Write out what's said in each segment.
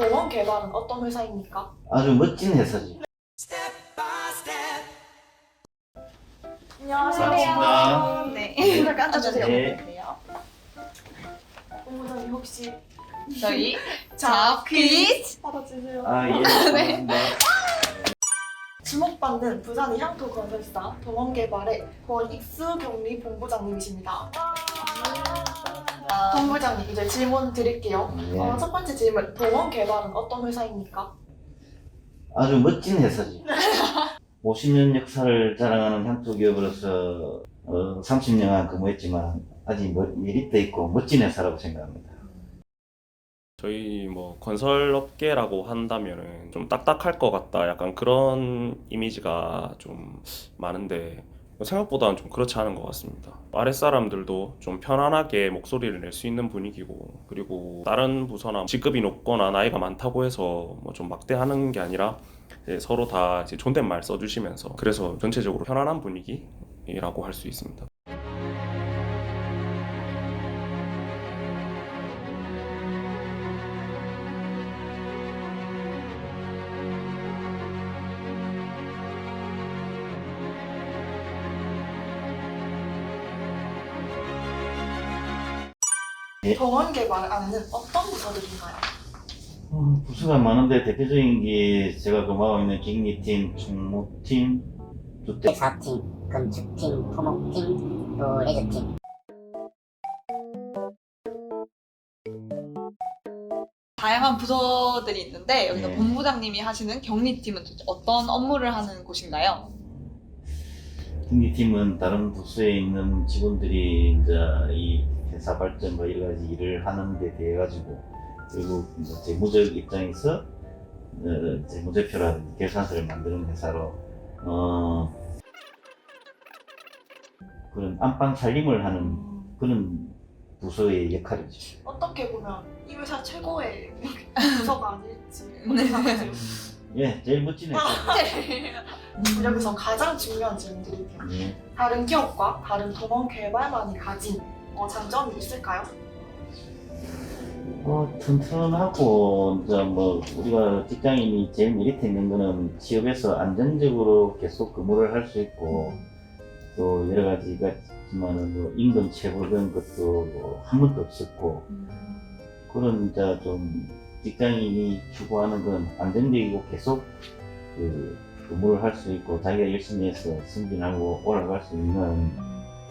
동원 개발은 어떤 회사입니까? 아주 멋진 회사지. 반갑습니다. 네. 이렇게 앉아주세요. 네. 본부장님 혹시 저희 잡 퀴즈 받아주세요. 아, 예. 반갑습니다. 주목받는 부산 향토 건설사 동원 개발의 권익수 경리 본부장님이십니다. 본부장님 이제 질문 드릴게요. 예. 어, 첫 번째 질문 동원 개발은 어떤 회사입니까? 아주 멋진 회사지. 50년 역사를 자랑하는 향토 기업으로서 어, 30년간 근무했지만 아직 뭐- 메리트 있고 멋진 회사라고 생각합니다. 저희 뭐 건설업계라고 한다면은 좀 딱딱할 것 같다 약간 그런 이미지가 좀 많은데 생각보다는 좀 그렇지 않은 것 같습니다. 아랫사람들도 좀 편안하게 목소리를 낼 수 있는 분위기고 그리고 다른 부서나 직급이 높거나 나이가 많다고 해서 뭐 좀 막대하는 게 아니라 서로 다 존댓말 써주시면서 그래서 전체적으로 편안한 분위기라고 할 수 있습니다. 동원 개발 안에는 어떤 부서들인가요? 어, 부서가 많은데 대표적인 게 제가 근무하고 있는 격리팀, 총무팀, 주택 사업팀, 건축팀, 토목팀, 또 레저팀. 다양한 부서들이 있는데 여기서 네. 본부장님이 하시는 격리팀은 도대체 어떤 업무를 하는 곳인가요? 격리팀은 다른 부서에 있는 직원들이 이제 이 회사 발전 뭐 여러 가지 일을 하는 데 대해 가지고 그리고 이제 재무적 입장에서 어, 재무제표라든지 계산서를 만드는 회사로 어, 그런 안방 살림을 하는 그런 부서의 역할이죠. 어떻게 보면 이 회사 최고의 부서가 아닐지 생각해요. 예, 제일 멋진 회사. 여기서 가장 중요한 질문 드릴게요. 예. 다른 기업과 다른 동원 개발만이 가진 어, 장점이 있을까요? 뭐 튼튼하고 이제 뭐 우리가 직장인이 제일 메리트 있는 거는 취업에서 안정적으로 계속 근무를 할 수 있고 또 여러 가지가 있지만은 뭐 임금 체불 그런 것도 뭐한 번도 없었고 그런 이제 좀 직장인이 추구하는 건 안정적이고 계속 그 근무를 할 수 있고 자기가 열심히 해서 승진하고 올라갈 수 있는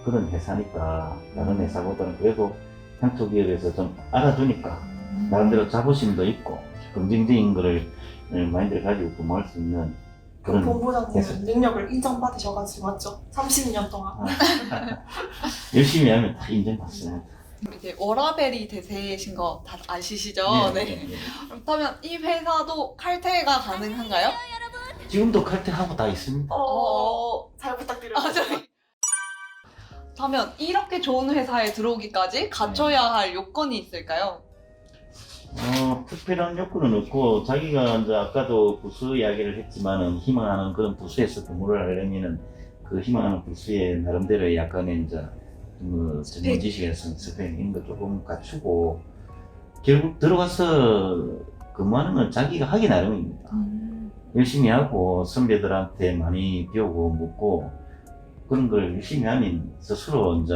그런 회사니까 다른 회사보다는 그래도 향토 기업에서 좀 알아주니까 나름대로 자부심도 있고 긍정적인 거를 어, 마인드를 가지고 근무할 수 있는 그런 본부장님은 회사. 능력을 인정받으셔가지고 맞죠? 30년 동안. 열심히 하면 다 인정받습니다. 이제 워라벨이 대세이신 거 다 아시시죠? 예, 네. 예, 예. 그렇다면 이 회사도 칼퇴가 가능한가요? 지금도 칼퇴하고 다 있습니다. 어, 잘 부탁드려요. 아, 저희. 그렇다면 이렇게 좋은 회사에 들어오기까지 갖춰야 할 요건이 있을까요? 어, 특별한 요건은 없고 자기가 이제 아까도 부수 이야기를 했지만은 희망하는 그런 부수에서 근무를 하려면은 그 희망하는 부수의 나름대로의 약간의 이제 뭐 전문 지식에서 스펙 이런 거 조금 갖추고 결국 들어가서 근무하는 건 자기가 하기 나름입니다. 열심히 하고 선배들한테 많이 배우고 묻고 그런 걸 열심히 하면 스스로 이제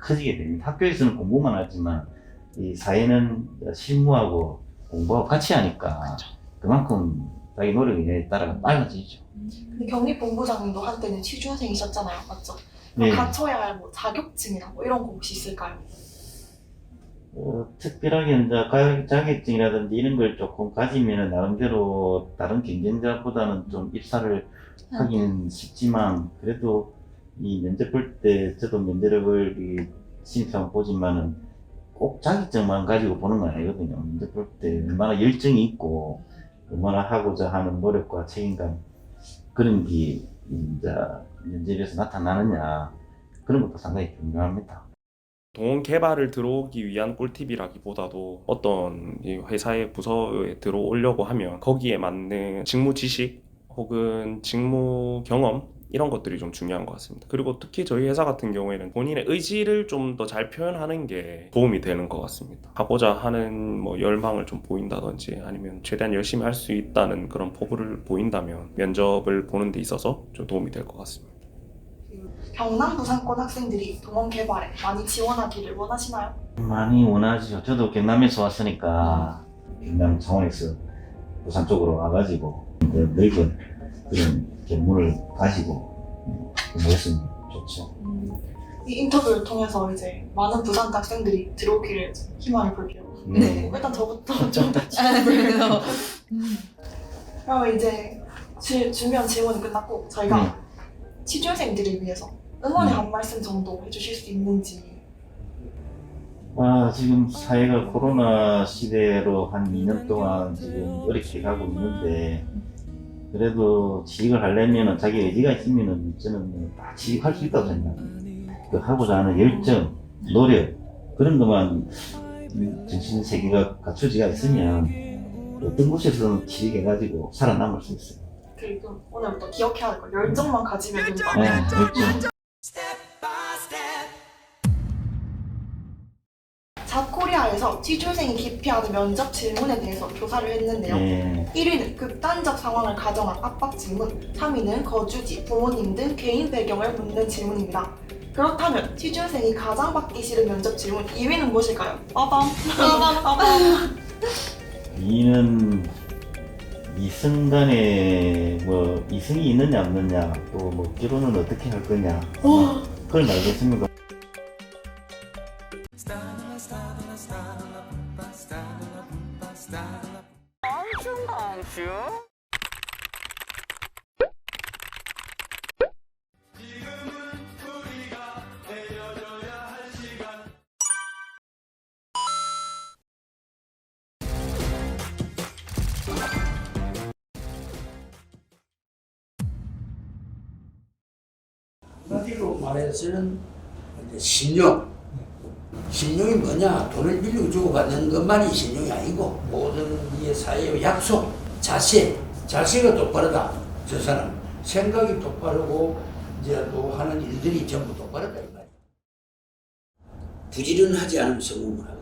커지게 됩니다. 학교에서는 공부만 하지만 이 사회는 실무하고 공부하고 같이 하니까 그만큼 자기 노력에 따라 빨라지죠. 근데 경리 본부장님도 한때는 취준생이셨잖아요. 맞죠? 네. 갖춰야 할 뭐 자격증이나 뭐 이런 거 혹시 있을까요? 어, 특별하게 이제 가- 자격증이라든지 이런 걸 조금 가지면 나름대로 다른 경쟁자보다는 좀 입사를 하긴 쉽지만 그래도 이 면접 볼 때 저도 면접을 이 신입사원 보지만은 꼭 자격증만 가지고 보는 건 아니거든요. 면접 볼 때 얼마나 열정이 있고 얼마나 하고자 하는 노력과 책임감 그런 게 이제 면접에서 나타나느냐 그런 것도 상당히 중요합니다. 동원 개발을 들어오기 위한 꿀팁이라기보다도 어떤 이 회사의 부서에 들어오려고 하면 거기에 맞는 직무 지식 혹은 직무 경험 이런 것들이 좀 중요한 것 같습니다. 그리고 특히 저희 회사 같은 경우에는 본인의 의지를 좀 더 잘 표현하는 게 도움이 되는 것 같습니다. 하고자 하는 뭐 열망을 좀 보인다든지 아니면 최대한 열심히 할 수 있다는 그런 포부를 보인다면 면접을 보는 데 있어서 좀 도움이 될 것 같습니다. 경남 부산권 학생들이 동원 개발에 많이 지원하기를 원하시나요? 많이 원하죠. 저도 경남에서 왔으니까 경남 창원에서 부산 쪽으로 와가지고 넓은 그런 견문을 가지고 공부했으면 좋죠. 이 인터뷰를 통해서 이제 많은 부산 학생들이 들어오기를 희망을 볼게요. 네. 일단 저부터 좀 그래서 그럼 이제 질, 주면 질문이 끝났고 저희가 네. 취준생들을 위해서 응원의 음. 한 말씀 정도 해주실 수 있는지 아, 지금 사회가 코로나 시대로 한 2년 동안 지금 어렵게 가고 있는데, 그래도 취직을 하려면 자기 의지가 있으면 저는 다 취직할 수 있다고 생각합니다. 그 하고자 하는 열정, 노력, 그런 것만 음, 정신 세계가 갖춰지가 있으면 어떤 곳에서는 취직해가지고 살아남을 수 있어요. 그리고 오늘부터 기억해야 할 거 열정만 가지면 된다. 네, 열정. 자코리아에서 취준생이 기피하는 면접 질문에 대해서 조사를 했는데요. 네. 1위는 극단적 상황을 가정한 압박 질문, 3위는 거주지, 부모님 등 개인 배경을 묻는 질문입니다. 그렇다면 취준생이 가장 받기 싫은 면접 질문 2위는 무엇일까요? 빠밤 빠밤 이는 이승간에 뭐 이승이 있느냐 없느냐 또뭐 결혼은 어떻게 할 거냐 뭐 그걸 알겠습니 까? 한마디로 말해서는 신용. 신용이 뭐냐? 돈을 빌리고 주고 받는 것만이 신용이 아니고 모든 이 사회의 약속, 자세, 자세가 똑바르다. 저 사람 생각이 똑바르고 이제 또 하는 일들이 전부 똑바르다 이 말이야. 부지런하지 않으면 성공을 하거든.